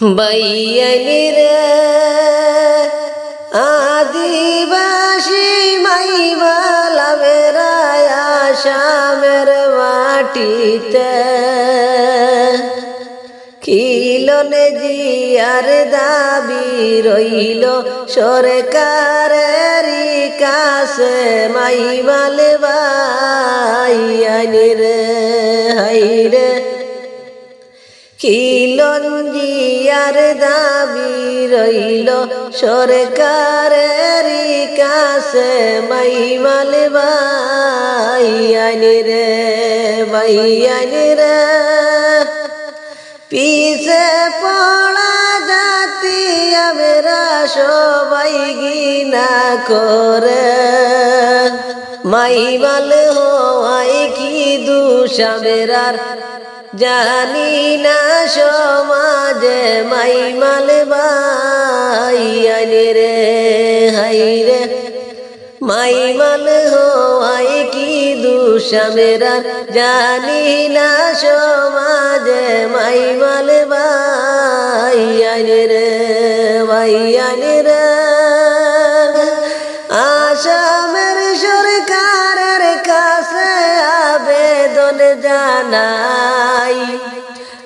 বাইয়ানির আদিবাসী আসামের মাটিতে। কিলনে জিয়ার দাবি রইল সরকারের কাছে মাইবাল বাইয়ানির হাইরে। কিলঞ্জিয়ার দাবি রইল সরকারের কাছে, মাইমাল বাইয়ানি রে বাইয়ানি রে। পিছে পড়া জাতি আমরা সবাই গিনা করে। মাইমাল হওয়াই কি দুষামেরার জানি না সমাজে মাইমাল বাইয়ানি রে, হাই রে। মাইমাল হওয়াই কি দুষামেরা জানি না সমাজে মাইমাল বাইয়ানি রে বাইয়ানি রে। আসামের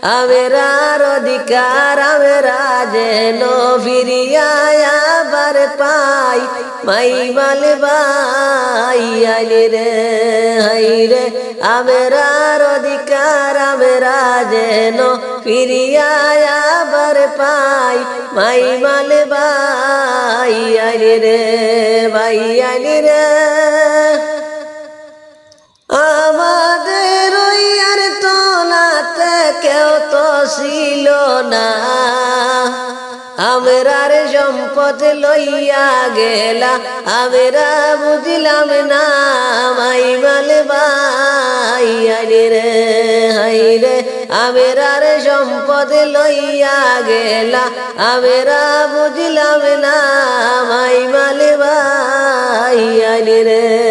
আমেরার অধিকার, আমেরা যেন ফিরিয়ায় আবার পাই। মাইমাল বাইয়ালি রে, হাই রে। আমেরার অধিকার, আমেরা যেন ফিরিয়ায় আবার পাই। মাইমাল বাইয়ালি রে বাইয়ালি রে। ছিল না। আমরার সম্পদ লইয়া গেলা। আমরা বুঝলাম না মাইমাল বাইয়ানি রে, হাই রে। আমরার সম্পদ লইয়া গেলা। আমরা বুঝলাম না মাইমাল বাইয়ানি রে।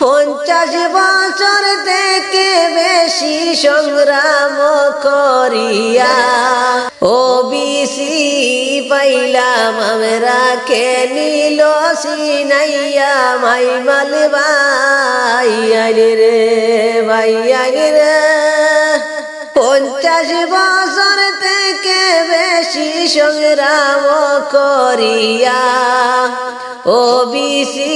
পঞ্চাশ বছর থেকে বেশি সংগ্রাম করিয়া ও বিসি পাইলাম আমরা, কে নিল সিনাইয়া মাইমাল বাইয়ানি রে বাইয়ানি রে। পঞ্চাশ বছর সংগ্রাম করিয়া, ও বিসি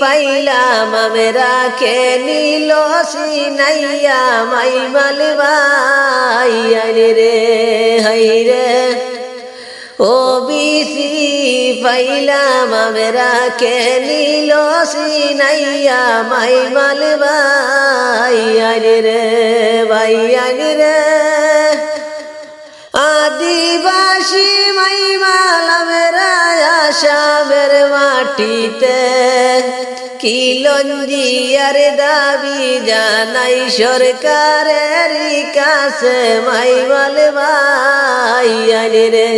পাইলাম আমরা কে নিল সিনাইয়া মাইমাল বাইয়ানি রে, হাই রে। ও বিসি পাইলাম আমরা কে নিল সিনাইয়া মাইমাল বাইয়ানি রে বাইয়ানি রে। আদিবাসী মাইমাল আমরা আসামের মাটিতে কিলঞ্জিয়ার দাবি জানাই সরকারের কাছে মাইমাল বাইয়ানি রে।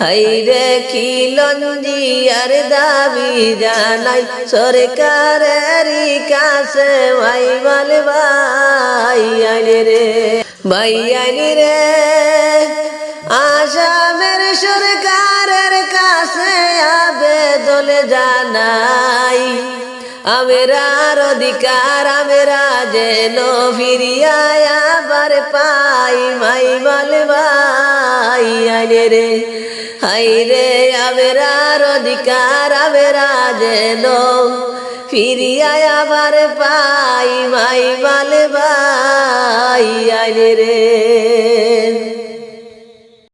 হাই রে কিলঞ্জিয়ার দাবি জানাই সরকারের কাছে মাইমাল বাইয়ানি রে। বাইয়ানি রে। আসামের সরকারের কাছে জানাই, আমেরার অধিকার, আমেরা যেন ফিরিয়ায় আবার পাই। মাই মাল বাইয়ানে রে হাই রে আমেরার অধিকার, আমেরা যেন ফিরিয়ায় আবার পাই। মাই মাল বাইয়ানে রে।